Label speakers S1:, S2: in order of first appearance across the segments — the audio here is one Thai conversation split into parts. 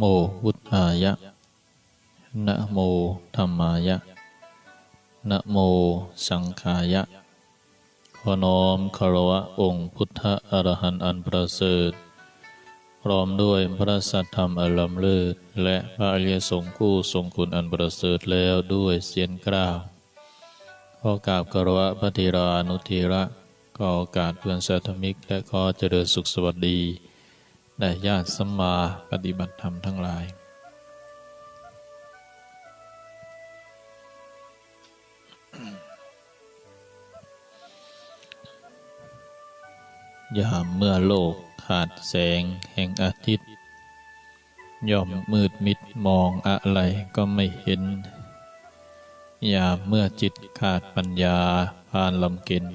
S1: โมพุทธายะ นะโมธรรมายะ นะโมสังขายะ ขอน้อมคารวะองค์พุทธอรหันต์อันประเสริฐ พร้อมด้วยพระสัทธรรมอล้ำเลิศ และพระอริยสงฆ์ผู้ทรงคุณอันประเสริฐแล้วด้วยเสียงกล้าวขอกราบคารวะพระธีรานุธีระขอโอกาสเพื่อนสาธมิกและขอเจริญสุขสวัสดี ได้ญาติสัมมาปฏิบัติธรรมทั้งหลาย ยามเมื่อโลกขาดแสงแห่งอาทิตย์ ย่อมมืดมิดมองอะไรก็ไม่เห็น ยามเมื่อจิตขาดปัญญาผ่านลำก็น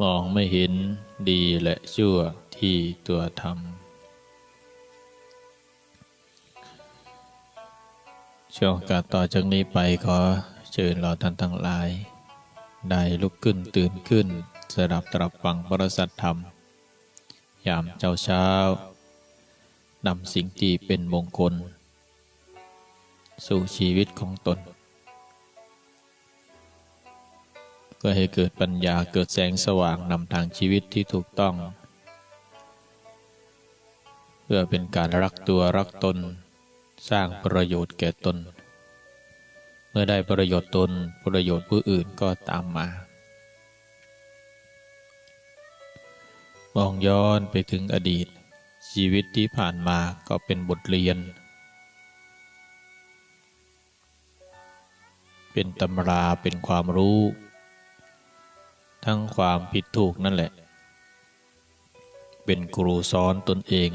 S1: มองไม่เห็นดีและชั่ว ที่ตัวทำช่วงกาสต่อจากนี้ไปขอเชิญเราท่านทั้งหลาย ได้ลุกขึ้นตื่นขึ้นสดับตรับฟังพระสัทธรรม ยามเจ้าเช้านำสิ่งที่เป็นมงคล สู่ชีวิตของตนเพื่อให้เกิดปัญญาเกิดแสงสว่างนำทางชีวิตที่ถูกต้อง พื่อเป็นการรักตัวรักตน สร้างประโยชน์แก่ตน เมื่อได้ประโยชน์ตนประโยชน์ผู้อื่นก็ตามมามองย้อนไปถึงอดีต ชีวิตที่ผ่านมาก็เป็นบทเรียน เป็นตำราเป็นความรู้ ทั้งความผิดถูกนั่นแหละ เป็นครูสอนตนเอง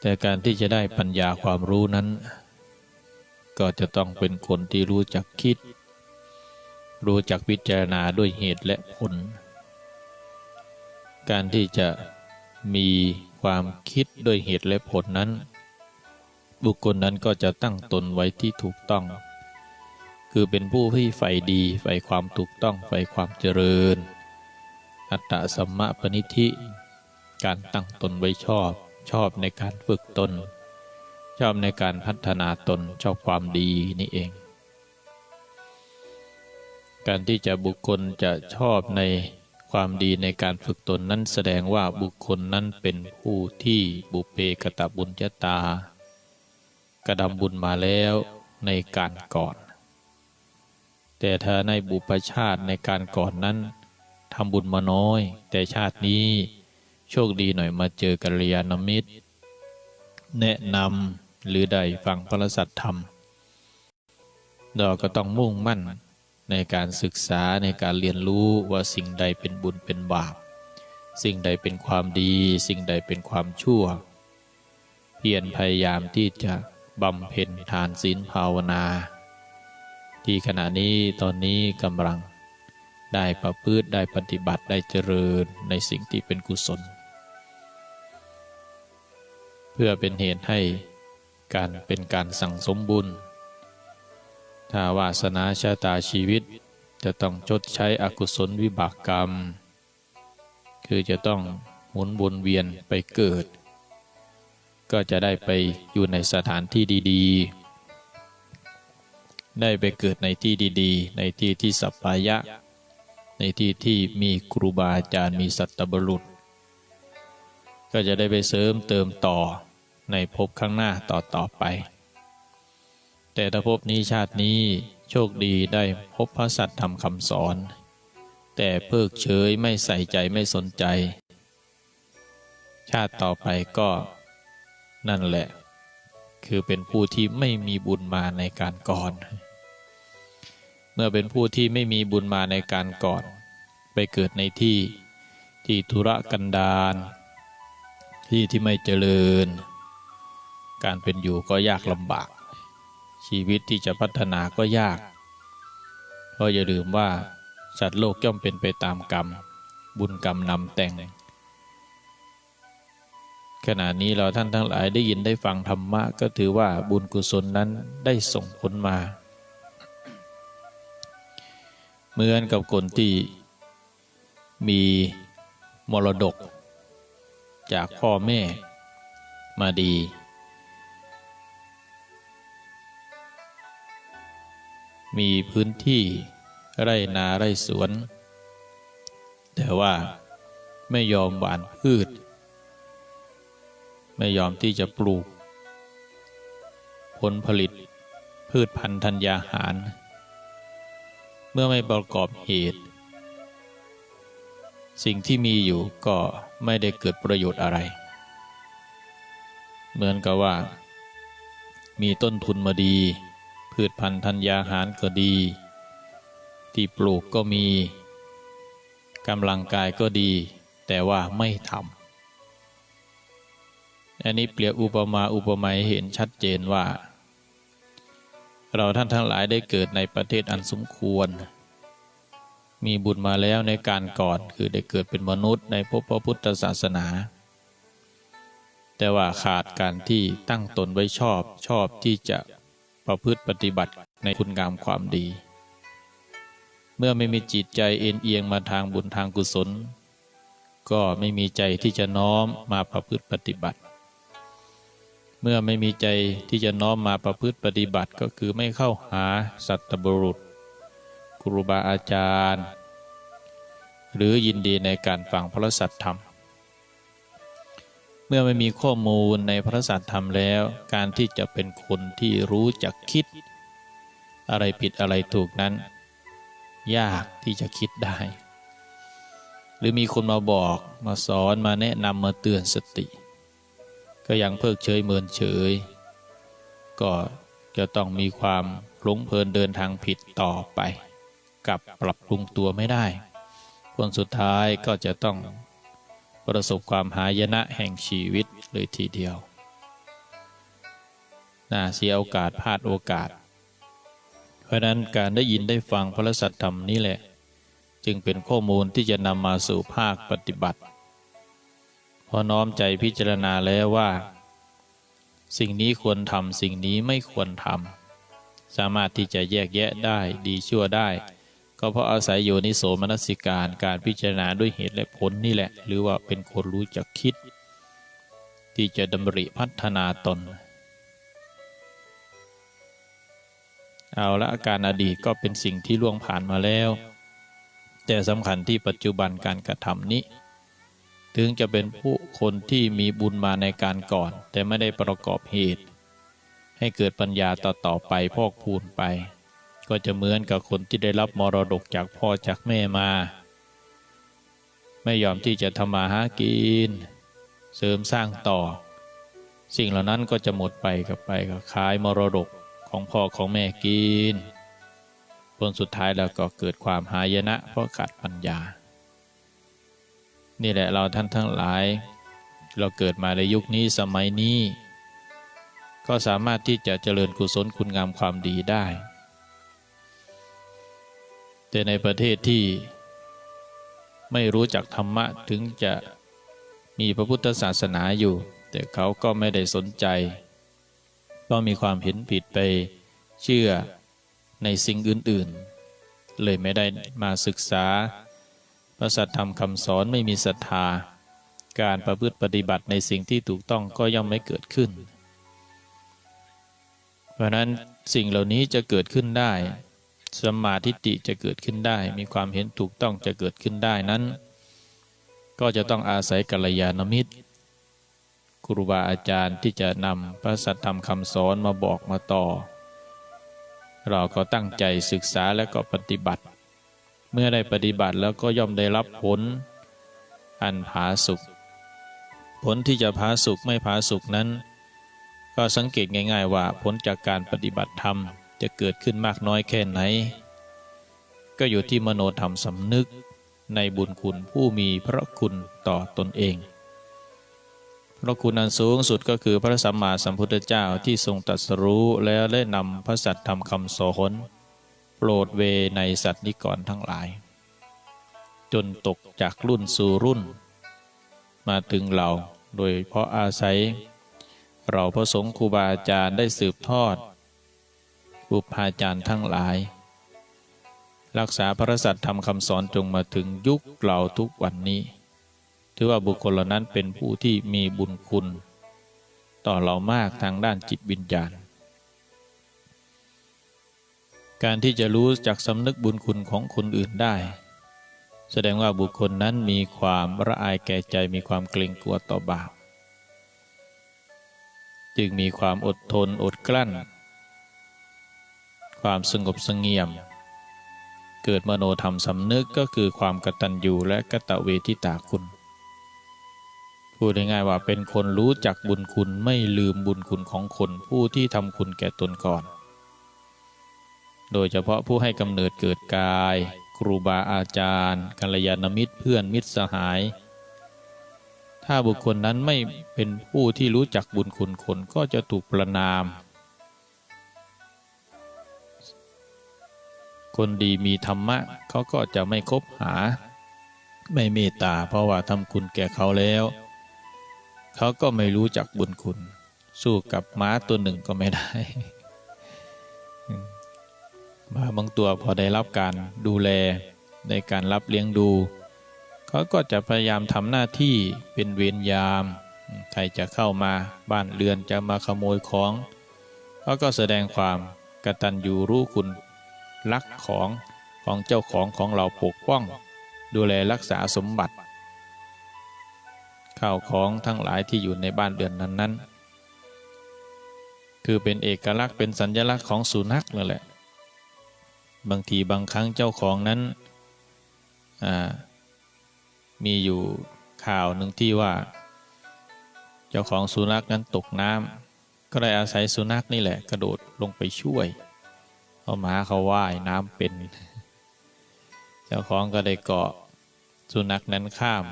S1: แต่การที่จะได้ปัญญาความรู้นั้น ก็จะต้องเป็นคนที่รู้จักคิด รู้จักพิจารณาด้วยเหตุและผล การที่จะมีความคิดด้วยเหตุและผลนั้น บุคคลนั้นก็จะตั้งตนไว้ที่ถูกต้อง คือเป็นผู้ที่ใฝ่ดีใฝ่ความถูกต้องใฝ่ความเจริญ อัตตะสัมมะปณิธิ การตั้งตนไว้ชอบ ชอบในการฝึกตน ชอบในการพัฒนาตนชอบความดีนี่เอง การที่จะบุคคลจะชอบในความดีในการฝึกตนนั้นแสดงว่าบุคคลนั้นเป็นผู้ที่บุเพกตบุญญาตา กระทำบุญมาแล้วในการก่อน แต่ถ้าในบุพชาติในการก่อนนั้นทำบุญมาน้อย แต่ชาตินี้ โชคดีหน่อยมาเจอกัลยาณมิตร แนะนำหรือได้ฟังพระสัทธรรม เราก็ต้องมุ่งมั่นในการศึกษาในการเรียนรู้ว่าสิ่งใดเป็นบุญเป็นบาป สิ่งใดเป็นความดี สิ่งใดเป็นความชั่ว เพียรพยายามที่จะบำเพ็ญทานศีลภาวนา ที่ขณะนี้ตอนนี้กำลังได้ประพฤติได้ปฏิบัติได้เจริญในสิ่งที่เป็นกุศล พื่อเป็นเหตุให้การเป็นการสั่งสมบุญ ถ้าวาสนาชะตาชีวิตจะต้องชดใช้อกุศลวิบากกรรม คือจะต้องหมุนวนเวียนไปเกิด ก็จะได้ไปอยู่ในสถานที่ดีๆ ได้ไปเกิดในที่ดีๆ ในที่ที่สัปปายะ ในที่ที่มีครูบาอาจารย์มีสัตบุรุษ ก็จะได้ไปเสริมเติมต่อ ในภพข้างหน้าต่อต่อไป แต่ถ้าภพนี้ชาตินี้โชคดีได้พบพระสัตธรรมคำสอน แต่เพิกเฉยไม่ใส่ใจไม่สนใจ ชาติต่อไปก็นั่นแหละ คือเป็นผู้ที่ไม่มีบุญมาในการก่อน เมื่อเป็นผู้ที่ไม่มีบุญมาในการก่อน ไปเกิดในที่ที่ธุระกันดารที่ที่ไม่เจริญ การเป็นอยู่ก็ยากลำบาก ชีวิตที่จะพัฒนาก็ยาก เพราะอย่าลืมว่าสัตว์โลกย่อมเป็นไปตามกรรม บุญกรรมนำแต่ง ขณะนี้เราท่านทั้งหลายได้ยินได้ฟังธรรมะ ก็ถือว่าบุญกุศลนั้นได้ส่งผลมาเหมือนกับคนที่มีมรดก จากพ่อแม่มาดี มีพื้นที่ไร่นาไร่สวน แต่ว่าไม่ยอมหวานพืช ไม่ยอมที่จะปลูก ผลผลิตพืชพันธุ์ธัญญาหาร เมื่อไม่ประกอบเหตุ สิ่งที่มีอยู่ก็ไม่ได้เกิดประโยชน์อะไร เหมือนกับว่า มีต้นทุนมาดี พืชพันธุ์ธัญญาหารก็ดี ที่ปลูกก็มีกำลังกายก็ดี แต่ว่าไม่ทำอันนี้เปรียบอุปมาอุปไมยเห็นชัดเจนว่า เราท่านทั้งหลายได้เกิดในประเทศอันสมควร มีบุญมาแล้วในการก่อนคือได้เกิดเป็นมนุษย์ในพพระพุทธศาสนาแต่ว่าขาดการที่ตั้งตนไว้ชอบชอบที่จะ ประพฤติปฏิบัติในคุณงามความดี เมื่อไม่มีจิตใจเอ็นเอียงมาทางบุญทางกุศล ก็ไม่มีใจที่จะน้อมมาประพฤติปฏิบัติ เมื่อไม่มีใจที่จะน้อมมาประพฤติปฏิบัติก็คือไม่เข้าหาสัตบุรุษครูบาอาจารย์ หรือยินดีในการฟังพระสัทธรรม เมื่อไม่มีข้อมูลในพระสัทธรรมแล้ว การที่จะเป็นคนที่รู้จักคิด อะไรผิดอะไรถูกนั้น ยากที่จะคิดได้ หรือมีคนมาบอกมาสอนมาแนะนำมาเตือนสติ ก็ยังเพิกเฉยเมินเฉย ก็จะต้องมีความหลงเพลินเดินทางผิดต่อไป กับปรับปรุงตัวไม่ได้ ผลสุดท้ายก็จะต้อง ประสบความหายนะแห่งชีวิตเลยทีเดียวน่าเสียโอกาสพลาดโอกาส เพราะนั้นการได้ยินได้ฟังพระสัทธรรมนี้แหละ จึงเป็นข้อมูลที่จะนำมาสู่ภาคปฏิบัติ พอน้อมใจพิจารณาแล้วว่า สิ่งนี้ควรทำสิ่งนี้ไม่ควรทำสามารถที่จะแยกแยะได้ดีชั่วได้ ก็เพราะอาศัยโยนิโสมนสิการการพิจารณาด้วยเหตุและผลนี่แหละ หรือว่าเป็นคนรู้จักคิด ที่จะดำริพัฒนาตน เอาละอาการอดีตก็เป็นสิ่งที่ล่วงผ่านมาแล้ว แต่สำคัญที่ปัจจุบันการกระทำนี้ ถึงจะเป็นผู้คนที่มีบุญมาในการก่อน แต่ไม่ได้ประกอบเหตุ ให้เกิดปัญญาต่อๆไปพอกพูนไป ก็จะเหมือนกับคนที่ได้รับมรดกจากพ่อจากแม่มา ไม่ยอมที่จะทำมาหากิน เสริมสร้างต่อ สิ่งเหล่านั้นก็จะหมดไปกับไปกับขายมรดกของพ่อของแม่กินผลสุดท้ายแล้วก็เกิดความหายนะเพราะขาดปัญญา นี่แหละเราท่านทั้งหลาย เราเกิดมาในยุคนี้สมัยนี้ ก็สามารถที่จะเจริญกุศลคุณงามความดีได้ แต่ในประเทศที่ไม่รู้จักธรรมะถึงจะมีพระพุทธศาสนาอยู่ แต่เขาก็ไม่ได้สนใจ ก็มีความเห็นผิดไปเชื่อในสิ่งอื่น ๆ เลยไม่ได้มาศึกษา พระสัทธรรมคำสอนไม่มีศรัทธา การประพฤติปฏิบัติในสิ่งที่ถูกต้องก็ย่อมไม่เกิดขึ้น เพราะนั้นสิ่งเหล่านี้จะเกิดขึ้นได้ สมาธิติจะเกิดขึ้นได้ มีความเห็นถูกต้องจะเกิดขึ้นได้นั้น ก็จะต้องอาศัยกัลยาณมิตรครูบาอาจารย์ที่จะนำพระสัทธรรมคำสอนมาบอกมาต่อ เราก็ตั้งใจศึกษาและก็ปฏิบัติ เมื่อได้ปฏิบัติแล้วก็ย่อมได้รับผล อันผาสุกผลที่จะผาสุกไม่ผาสุกนั้น ก็สังเกตง่าย ๆ ว่าผลจากการปฏิบัติธรรม จะเกิดขึ้นมากน้อยแค่ไหน ก็อยู่ที่มโนธรรมสำนึกในบุญคุณผู้มีพระคุณต่อตนเอง พระคุณอันสูงสุดก็คือพระสัมมาสัมพุทธเจ้าที่ทรงตรัสรู้แล้วได้นำพระสัตธรรมคำสอนโปรดเวในสัตว์นิกรทั้งหลาย จนตกจากรุ่นสู่รุ่น มาถึงเราโดยเพราะอาศัย เราพระสงฆ์ครูบาอาจารย์ได้สืบทอด บุพาจารย์ทั้งหลาย รักษาพระสัตธรรมคำสอนจงมาถึงยุคเราทุกวันนี้ ถือว่าบุคคลเหล่านั้นเป็นผู้ที่มีบุญคุณ ต่อเรามากทางด้านจิตวิญญาณ การที่จะรู้จักสำนึกบุญคุณของคนอื่นได้ แสดงว่าบุคคลนั้นมีความละอายแก่ใจมีความเกรงกลัวต่อบาปจึงมีความอดทนอดกลั้น ความสงบเสงเงียม เกิดมโนธรรมสำนึกก็คือความกตัญญูและกตเวทิตาคุณ พูดง่ายๆว่าเป็นคนรู้จักบุญคุณไม่ลืมบุญคุณของคนผู้ที่ทำคุณแก่ตนก่อน โดยเฉพาะผู้ให้กำเนิดเกิดกาย ครูบาอาจารย์กัลยาณมิตรเพื่อนมิตรสหาย ถ้าบุคคลนั้นไม่เป็นผู้ที่รู้จักบุญคุณคนก็จะถูกประนาม คนดีมีธรรมะเขาก็จะไม่คบหา ไม่เมตตาเพราะว่าทำคุณแก่เขาแล้ว เขาก็ไม่รู้จักบุญคุณ สู้กับม้าตัวหนึ่งก็ไม่ได้ม้าบางตัวพอได้รับการดูแลในการรับเลี้ยงดู เขาก็จะพยายามทำหน้าที่เป็นเวรยาม ใครจะเข้ามาบ้านเรือนจะมาขโมยของ เขาก็แสดงความกตัญญูรู้คุณ รักของของเจ้าของของเราปกป้อง ดูแลรักษาสมบัติ ข้าวของทั้งหลายที่อยู่ในบ้านเรือนนั้นๆคือเป็นเอกลักษณ์เป็นสัญลักษณ์ของสุนัขนั่นแหละ บางทีบางครั้งเจ้าของนั้นมีอยู่ข่าวหนึ่งที่ว่า เจ้าของสุนัขนั้นตกน้ำก็เลยอาศัยสุนัขนี่แหละกระโดดลงไปช่วย เพราะหมาเขาว่ายน้ำเป็น เจ้าของก็ได้เกาะสุนัขนั้นข้าม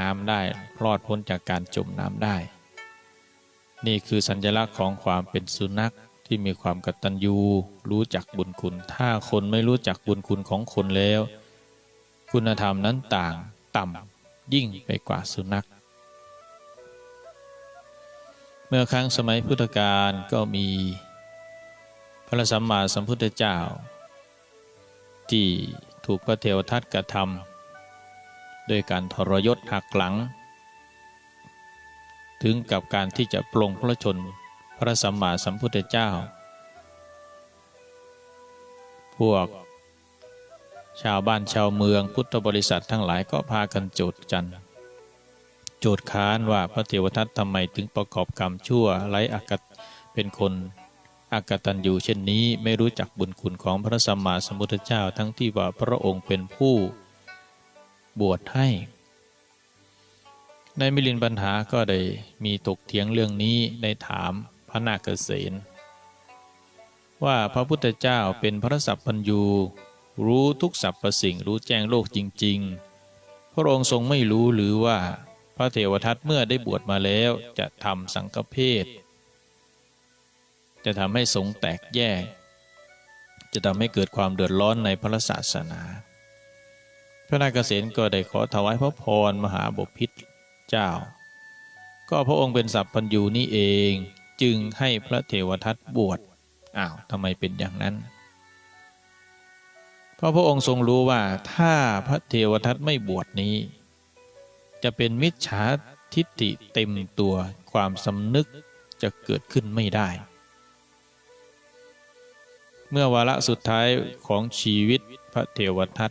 S1: น้ำได้รอดพ้นจากการจมน้ำได้ นี่คือสัญลักษณ์ของความเป็นสุนัขที่มีความกตัญญูรู้จักบุญคุณ ถ้าคนไม่รู้จักบุญคุณของคนแล้ว คุณธรรมนั้นต่างต่ำยิ่งไปกว่าสุนัข เมื่อครั้งสมัยพุทธกาลก็มี พระสัมมาสัมพุทธเจ้า ที่ถูกพระเทวทัตกระทำโดยการทรยศหักหลัง ถึงกับการที่จะปลงพระชนพระสัมมาสัมพุทธเจ้า พวก ชาวบ้านชาวเมืองพุทธบริษัททั้งหลายก็พากันโจดจันโจดค้านว่าพระเทวทัตทำไมถึงประกอบกรรมชั่วไร้อากาศเป็นคน อากตันอยู่เช่นนี้ไม่รู้จักบุญคุณของพระสัมมาสัมพุทธเจ้าทั้งที่ว่าพระองค์เป็นผู้บวชให้ ในมิลินปัญหาก็ได้มีตกเถียงเรื่องนี้ในถามพระนาคเษนว่าพระพุทธเจ้าเป็นพระสัพพัญญูรู้ทุกสรรพสิ่งรู้แจ้งโลกจริง ๆ พระองค์ทรงไม่รู้หรือว่าพระเทวทัตเมื่อได้บวชมาแล้วจะทำสังฆเพศ จะทำให้สงแตกแยก จะทำให้เกิดความเดือดร้อนในพระศาสนา พระนาคเษนก็ได้ขอถวายพระพรมหาบพิตรเจ้า ก็พระองค์เป็นสัพพัญญูนี่เองจึงให้พระเทวทัตบวชอ้าวทำไมเป็นอย่างนั้น เพราะพระองค์ทรงรู้ว่าถ้าพระเทวทัตไม่บวชนี้ จะเป็นมิจฉาทิฏฐิเต็มตัวความสำนึกจะเกิดขึ้นไม่ได้ เมื่อวาระสุดท้ายของชีวิตพระเทวทัต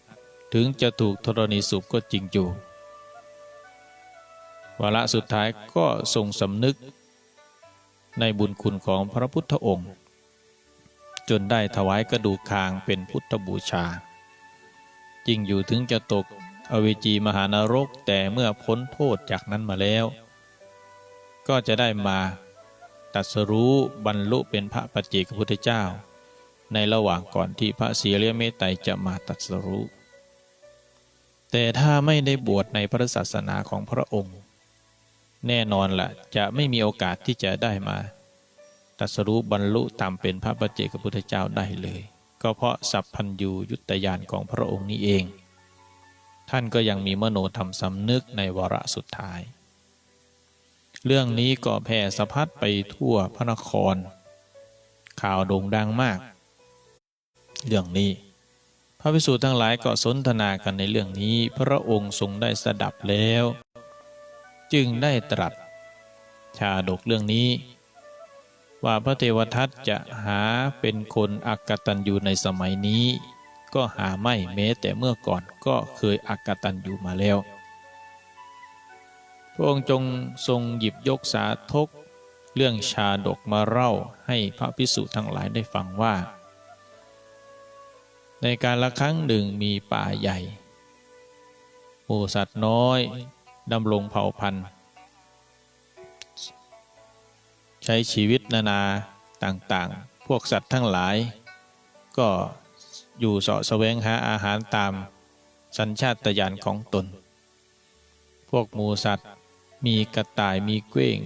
S1: ถึงจะถูกธรณีสูบก็จริงอยู่ วาระสุดท้ายก็ทรงสำนึก ในบุญคุณของพระพุทธองค์ จนได้ถวายกระดูกคางเป็นพุทธบูชา จริงอยู่ถึงจะตกอเวจีมหานรกแต่เมื่อพ้นโทษจากนั้นมาแล้ว ก็จะได้มาตัดสรู้บรรลุเป็นพระปัจเจกพุทธเจ้า ในระหว่างก่อนที่พระศีเลเมตไตรจะมาตัดสรู้ แต่ถ้าไม่ได้บวชในพระศาสนาของพระองค์ แน่นอนละ่ะจะไม่มีโอกาสที่จะได้มาตัดสรู้บรรลุตามเป็นพระปัจเจกพุทธเจ้าได้เลย ก็เพราะสัพพัญญูยุตยานของพระองค์นี้เอง ท่านก็ยังมีมโนธรรมสำนึกในวาระสุดท้าย เรื่องนี้ก็แผ่สะพัดไปทั่วพระนคร ข่าวโด่งดังมาก เรื่องนี้ พระภิกษุทั้งหลายก็สนทนากันในเรื่องนี้ พระองค์ทรงได้สดับแล้ว จึงได้ตรัส ชาดกเรื่องนี้ ว่าพระเทวทัตจะหาเป็นคนอักตันอยู่ในสมัยนี้ ก็หาไม่แม้แต่เมื่อก่อนก็เคยอักตันอยู่มาแล้ว พระองค์จงทรงหยิบยกสาทกเรื่องชาดกมาเล่าให้พระพิสุทั้งหลายได้ฟังว่า ในการละครั้งหนึ่งมีป่าใหญ่หมู่สัตว์น้อยดำรงเผ่าพันธุ์ ใช้ชีวิตนานาต่างๆ พวกสัตว์ทั้งหลาย ก็อยู่เสาะแสวงหาอาหารตามสัญชาตญาณของตน พวกหมูสัตว์มีกระต่ายมีเก้ง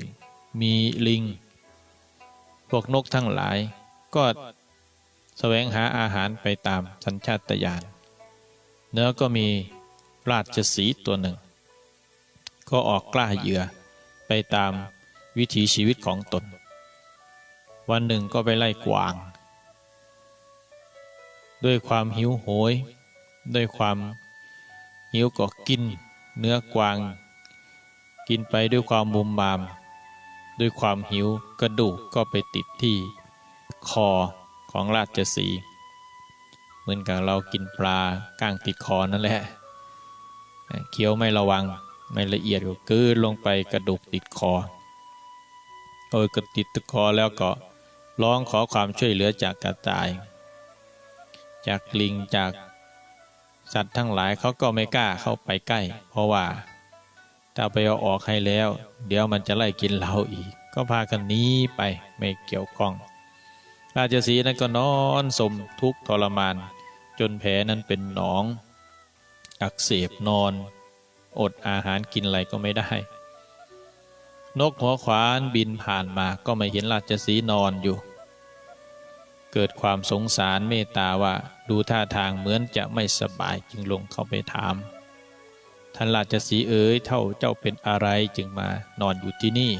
S1: มีลิง พวกนกทั้งหลายก็ แสวงหาอาหารไปตามสัญชาตญาณเนื้อก็มีราชสีตัวหนึ่ง ก็ออกกล้าเหยื่อไปตามวิถีชีวิตของตน วันหนึ่งก็ไปไล่กวาง ด้วยความหิวโหย ด้วยความหิวก็กิน เนื้อกวาง กินไปด้วยความมุมมาม ด้วยความหิวกระดูกก็ไปติดที่คอ ของราชสีเหมือนกับเรากินปลาก้างติดคอนั่นแหละเคี้ยวไม่ระวังไม่ละเอียดก็กืนลงไปกระดูกติดคอโอ้ยกระติดคอแล้วก็ร้องขอความช่วยเหลือจากกระต่าย จากลิงจากสัตว์ทั้งหลายเขาก็ไม่กล้าเข้าไปใกล้ เพราะว่าถ้าไปเอาออกให้แล้ว เดี๋ยวมันจะไล่กินเราอีก ก็พากันหนี้ไปไม่เกี่ยวข้อง ราชสีนั้นก็นอนสมทุกข์ทรมาน จนแผลนั้นเป็นหนอง อักเสบนอน อดอาหารกินอะไรก็ไม่ได้ นกหัวขวานบินผ่านมาก็ไม่เห็นราชสีนอนอยู่ เกิดความสงสารเมตตาว่าดูท่าทางเหมือนจะไม่สบายจึงลงเข้าไปถามท่านราชสีเอ๋ยเท่าเจ้าเป็นอะไรจึงมานอนอยู่ที่นี่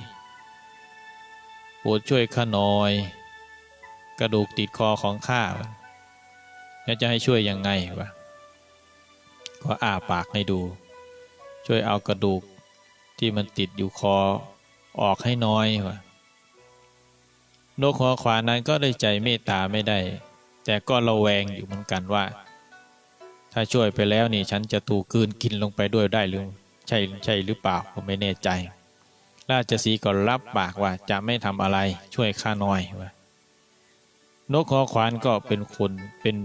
S1: โปรดช่วยข้าหน่อย กระดูกติดคอของข้าแล้วจะให้ช่วยยังไงวะก็อ้าปากให้ดู ช่วยเอากระดูกที่มันติดอยู่คอออกให้น้อยวะนกหัวขวานั้นก็ได้ใจเมตตาไม่ได้ แต่ก็ระแวงอยู่เหมือนกันว่า ถ้าช่วยไปแล้วนี่ฉันจะถูกกลืนกินลงไปด้วยได้หรือใช่ใช่หรือเปล่าผมไม่แน่ใจ ราชสีก็รับปากว่าจะไม่ทำอะไรช่วยข้าน้อยวะ นกหัวขวานก็เป็นคนเป็น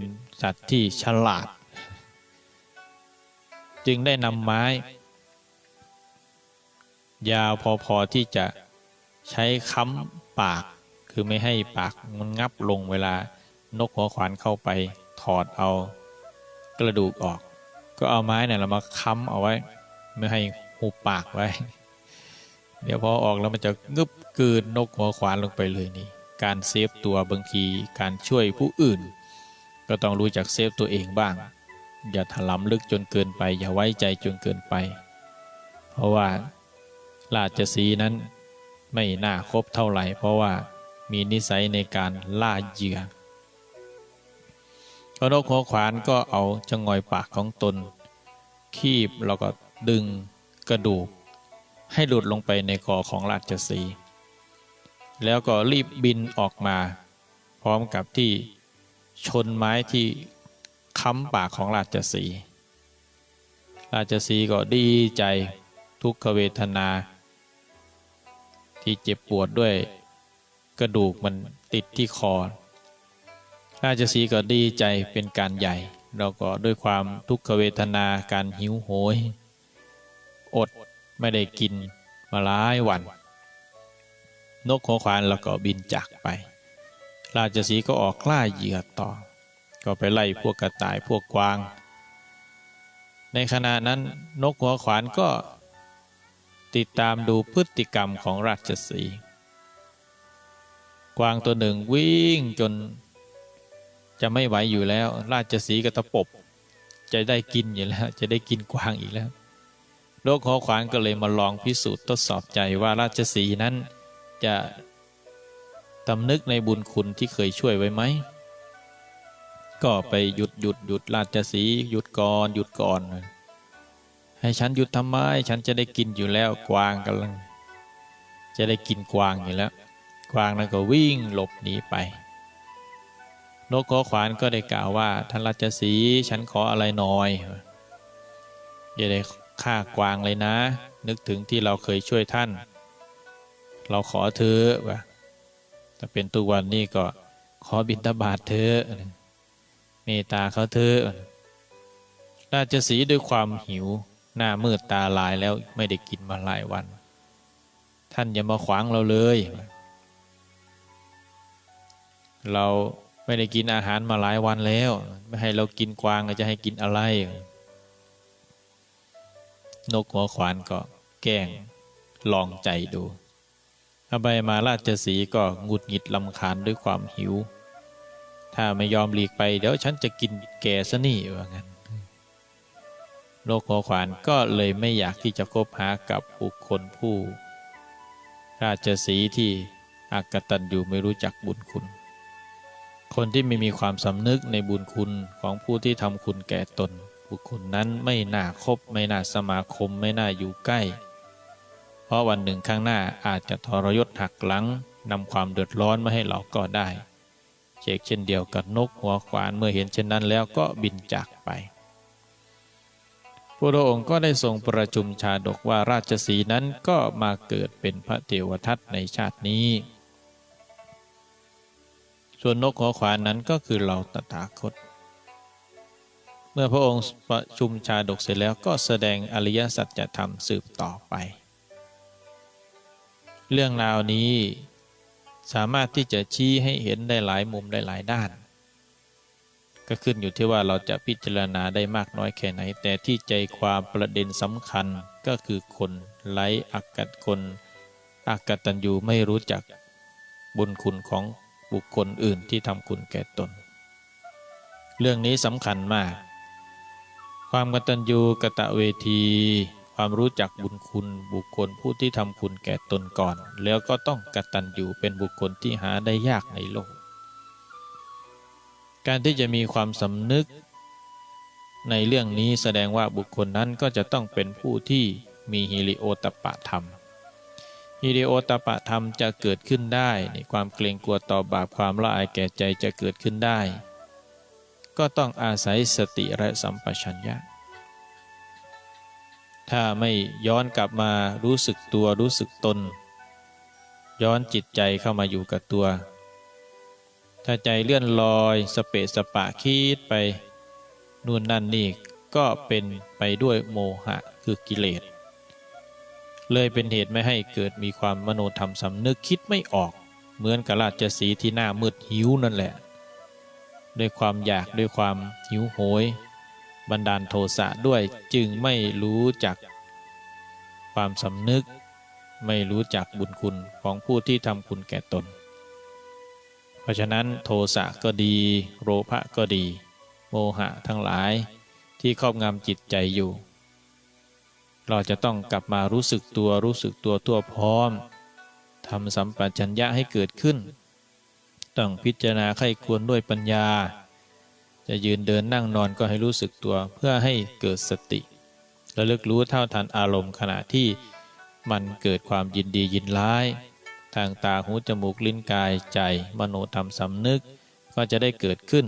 S1: สัตว์ที่ฉลาด จึงได้นำไม้ ยาวพอๆที่จะใช้ค้ำปาก คือไม่ให้ปากมันงับลงเวลานกหัวขวานเข้าไปถอดเอากระดูกออก ก็เอาไม้เนี่ยเรามาค้ำเอาไว้ ไม่ให้หูปากไว้ เดี๋ยวพอออกแล้วมันจะงึบกืนนกหัวขวานลงไปเลยนี่ การเซฟตัวบางทีการช่วยผู้อื่น ก็ต้องรู้จักเซฟตัวเองบ้าง อย่าถลำลึกจนเกินไป อย่าไว้ใจจนเกินไป เพราะว่าราชสีนั้นไม่น่าคบเท่าไหร่ เพราะว่ามีนิสัยในการล่าเหยื่อพนกหัวขวานก็เอาจงอยปากของตน คีบแล้วก็ดึงกระดูก ให้หลุดลงไปในคอของราชสีห์ แล้วก็รีบบินออกมา พร้อมกับที่ชนไม้ที่ค้ำปากของราชสีราชสีก็ดีใจทุกขเวทนา ที่เจ็บปวดด้วยกระดูกมันติดที่คอ ราชสีก็ดีใจเป็นการใหญ่ เราก็ด้วยความทุกขเวทนาการหิวโหย อดไม่ได้กินมาหลายวัน นกหัวขวานแล้วก็บินจากไป ราชสีก็ออกล่าเหยื่อต่อ ก็ไปไล่พวกกระต่ายพวกกวาง ในขณะนั้นนกหัวขวานก็ติดตามดูพฤติกรรมของราชสีกวางตัวหนึ่งวิ่งจน จะไม่ไหวอยู่แล้ว ราชสีก็ตะปบ จะได้กินอยู่แล้ว จะได้กินกวางอีกแล้วโลกหอขวานก็เลยมาลองพิสูจน์ทดสอบใจว่าราชสีนั้น จะตำนึกในบุญคุณที่เคยช่วยไว้ไหม ก็ไปหยุดหยุดหยุดราชสีหยุดก่อนหยุดก่อน ให้ฉันหยุดทำไม ฉันจะได้กินอยู่แล้วกวางกำลัง จะได้กินกวางอยู่แล้ว กวางนั้นก็วิ่งหลบหนีไปนกขอขวานก็ได้กล่าวว่าท่านราชสีฉันขออะไรหน่อยอย่าได้ฆ่ากวางเลยนะ นึกถึงที่เราเคยช่วยท่าน เราขอเธอว่าถ้าเป็นทุวันนี้ก็ขอบิณฑบาตเธอเมตตาเขาเธอราชสีด้วยความหิว หน้ามืดตาลายแล้วไม่ได้กินมาหลายวัน ท่านอย่ามาขวางเราเลย เราไม่ได้กินอาหารมาหลายวันแล้ว ไม่ให้เรากินกวางจะให้กินอะไร นกหัวขวานก็แกล้งลองใจดู อบายมาราชสีก็หงุดหงิดลำคาญด้วยความหิว ถ้าไม่ยอมหลีกไป เดี๋ยวฉันจะกินแกซะนี่ว่างั้นนกหัวขวานก็เลยไม่อยากที่จะคบหากับบุคคลผู้ ราชสีที่อากตันอยู่ไม่รู้จักบุญคุณ คนที่ไม่มีความสำนึกในบุญคุณของผู้ที่ทำคุณแก่ตน บุคคลนั้นไม่น่าคบ ไม่น่าสมาคม ไม่น่าอยู่ใกล้ ราะวันหนึ่งข้างหน้าอาจจะทรยศหักหลังนำความเดือดร้อนมาให้เราก็ได้เชกเช่นเดียวกับนกหัวขวานเมื่อเห็นเช่นนั้นแล้วก็บินจากไปพระองค์ก็ได้ทรงประชุมชาดกว่าราชสีนั้นก็มาเกิดเป็นพระเทวทัตในชาตินี้ ส่วนนกหัวขวานนั้นก็คือเราตถาคต เมื่อพระองค์ประชุมชาดกเสร็จแล้วก็แสดงอริยสัจธรรมสืบต่อไป เรื่องราวนี้สามารถที่จะชี้ให้เห็นได้หลายมุมได้หลายด้าน ก็ขึ้นอยู่ที่ว่าเราจะพิจารณาได้มากน้อยแค่ไหน แต่ที่ใจความประเด็นสำคัญก็คือคนไร้อักกัดคนอักกตัญญูไม่รู้จักบุญคุณของบุคคลอื่นที่ทำคุณแก่ตน เรื่องนี้สำคัญมาก ความกตัญญูกะตะเวที ความรู้จักบุญคุณบุคคลผู้ที่ทำคุณแก่ตนก่อน แล้วก็ต้องกตัญญูเป็นบุคคลที่หาได้ยากในโลก การที่จะมีความสำนึก ในเรื่องนี้แสดงว่าบุคคลนั้นก็จะต้องเป็นผู้ที่มีฮิริโอตปะธรรมฮิริโอตปะธรรมจะเกิดขึ้นได้ในความเกรงกลัวต่อบาปความละอายแก่ใจจะเกิดขึ้นได้ ก็ต้องอาศัยสติและสัมปชัญญะ ถ้าไม่ย้อนกลับมารู้สึกตัวรู้สึกตน ย้อนจิตใจเข้ามาอยู่กับตัว ถ้าใจเลื่อนลอยสเปะสปะคิดไปนู่นนั่นนี่ก็เป็นไปด้วยโมหะคือกิเลส เลยเป็นเหตุไม่ให้เกิดมีความมโนธรรมสำนึกคิดไม่ออก เหมือนกับราชสีที่หน้ามืดหิวนั่นแหละ ด้วยความอยากด้วยความหิวโหย บันดาลโทสะด้วยจึงไม่รู้จักความสำนึก ไม่รู้จักบุญคุณของผู้ที่ทำคุณแก่ตน เพราะฉะนั้นโทสะก็ดี โลภะก็ดี โมหะทั้งหลายที่ครอบงำจิตใจอยู่ เราจะต้องกลับมารู้สึกตัวรู้สึกตัวตัวพร้อมทำสัมปชัญญะให้เกิดขึ้น ต้องพิจารณาไข้ควรด้วยปัญญา จะยืนเดินนั่งนอนก็ให้รู้สึกตัวเพื่อให้เกิดสติระลึกรู้เท่าทันอารมณ์ขณะที่มันเกิดความยินดียินร้าย ทางตาหูจมูกลิ้นกายใจ มโนธรรมสำนึกก็จะได้เกิดขึ้น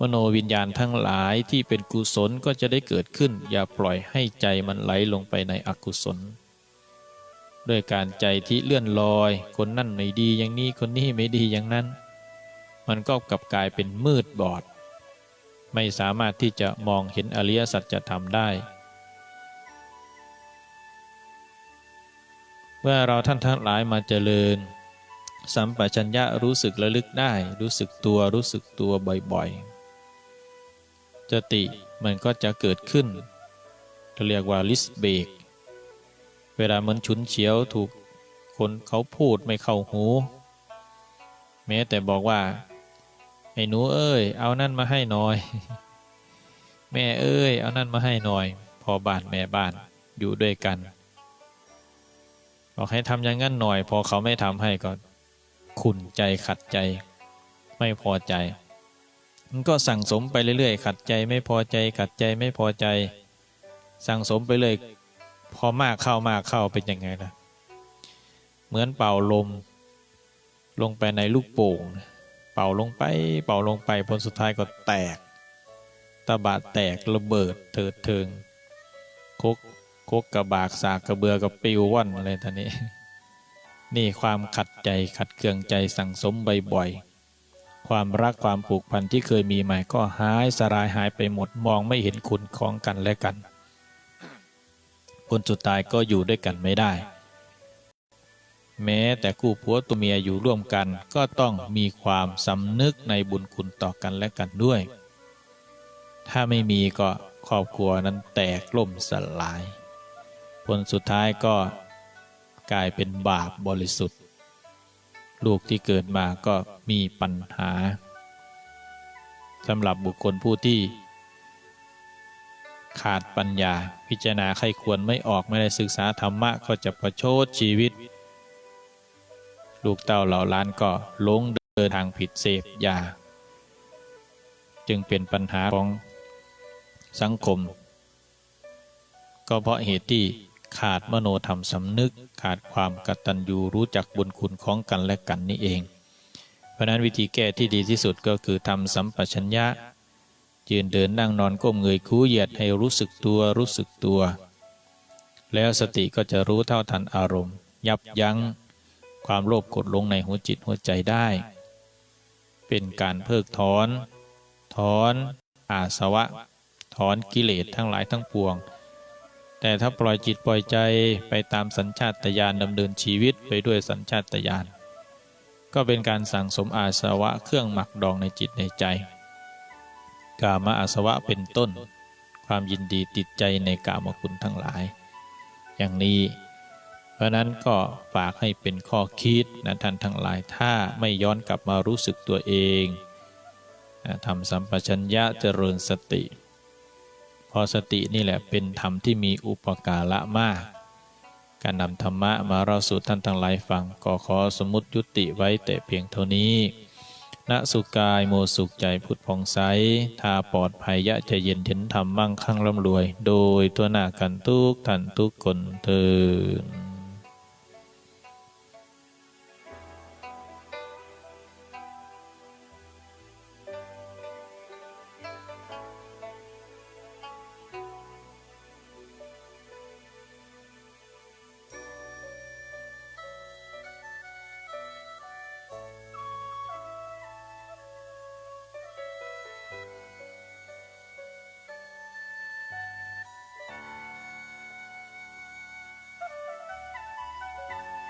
S1: มโนวิญญาณทั้งหลายที่เป็นกุศลก็จะได้เกิดขึ้น อย่าปล่อยให้ใจมันไหลลงไปในอกุศล ด้วยการใจที่เลื่อนลอย คนนั่นไม่ดีอย่างนี้คนนี้ไม่ดีอย่างนั้น มันก็กลับกลายเป็นมืดบอด ไม่สามารถที่จะมองเห็นอริยสัจธรรมได้ เมื่อเราท่านทั้งหลายมาเจริญ สัมปชัญญะรู้สึกระลึกได้ รู้สึกตัวรู้สึกตัวบ่อยๆสติมันก็จะเกิดขึ้นเรียกว่าลิสเบก เวลามันฉุนเฉียวถูกคนเขาพูดไม่เข้าหู แม้แต่บอกว่า ไอ้หนูเอ้ย เอานั่นมาให้หน่อย แม่เอ้ย เอานั่นมาให้หน่อย พอบ้านแม่บ้านอยู่ด้วยกัน บอกให้ทำอย่างนั้นหน่อย พอเขาไม่ทำให้ก็ขุนใจขัดใจ ไม่พอใจ มันก็สั่งสมไปเรื่อยๆขัดใจไม่พอใจ ขัดใจไม่พอใจ สั่งสมไปเลย พอมากเข้ามากเข้าเป็นยังไงล่ะ เหมือนเป่าลม ลงไปในลูกโป่ง เป่าลงไป เป่าลงไปผลสุดท้ายก็แตก ตะบะแตกระเบิดเถิดเทิงคกคกกระบากสากกระเบือกับปิวว่อนอะไรท่านี้ นี่ความขัดใจขัดเคืองใจสั่งสมบ่อยๆความรักความผูกพันที่เคยมีใหม่ก็หายสลายหายไปหมดมองไม่เห็นคุณของกันและกันผลสุดท้ายก็อยู่ด้วยกันไม่ได้ แม้แต่คู่ผัวตัวเมียอยู่ร่วมกัน ก็ต้องมีความสำนึกในบุญคุณต่อกันและกันด้วย ถ้าไม่มีก็ครอบครัวนั้นแตกล่มสลาย ผลสุดท้ายก็กลายเป็นบาปบริสุทธิ์ ลูกที่เกิดมาก็มีปัญหาสำหรับบุคคลผู้ที่ ขาดปัญญาพิจารณาใครควรไม่ออกไม่ได้ศึกษาธรรมะก็จะประโชดชีวิต ลูกเต้าเหล่าล้านก็ลงเดินทางผิดเสพยา จึงเป็นปัญหาของสังคม ก็เพราะเหตุที่ขาดมโนธรรมสำนึก ขาดความกตัญญูรู้จักบุญคุณของกันและกันนี่เอง เพราะนั้นวิธีแก้ที่ดีที่สุดก็คือทำสัมปชัญญะยืนเดินนั่งนอนก้มเงยคูเหยียดให้รู้สึกตัวรู้สึกตัว แล้วสติก็จะรู้เท่าทันอารมณ์ ยับยั้ง ความโลภกดลงในหัวจิตหัวใจได้ เป็นการเพิกถอน ถอนอาสวะ ถอนกิเลสทั้งหลายทั้งปวง แต่ถ้าปล่อยจิตปล่อยใจไปตามสัญชาตญาณดำเนินชีวิตไปด้วยสัญชาตญาณก็เป็นการสั่งสมอาสวะเครื่องหมักดองในจิตในใจ กามอาสวะเป็นต้น ความยินดีติดใจในกามคุณทั้งหลาย อย่างนี้ เพราะนั้นก็ฝากให้เป็นข้อคิดนะท่านทั้งหลายถ้าไม่ย้อนกลับมารู้สึกตัวเองนะทำสัมปชัญญะเจริญสติเพอสตินี่แหละเป็นธรรมที่มีอุปการะมาก การนำธรรมะมาเราสู่ท่านทั้งหลายฟังก็ขอสมมติยุติไว้แต่เพียงเท่านี้ณสุกายโมสุขใจพุทธพองใสถ้าปลอดภัยยะจะเย็นเห็นธรรมมั่งคั่งร่ำรวย โดยตัวหน้ากันทุกท่านทุกคนเทิน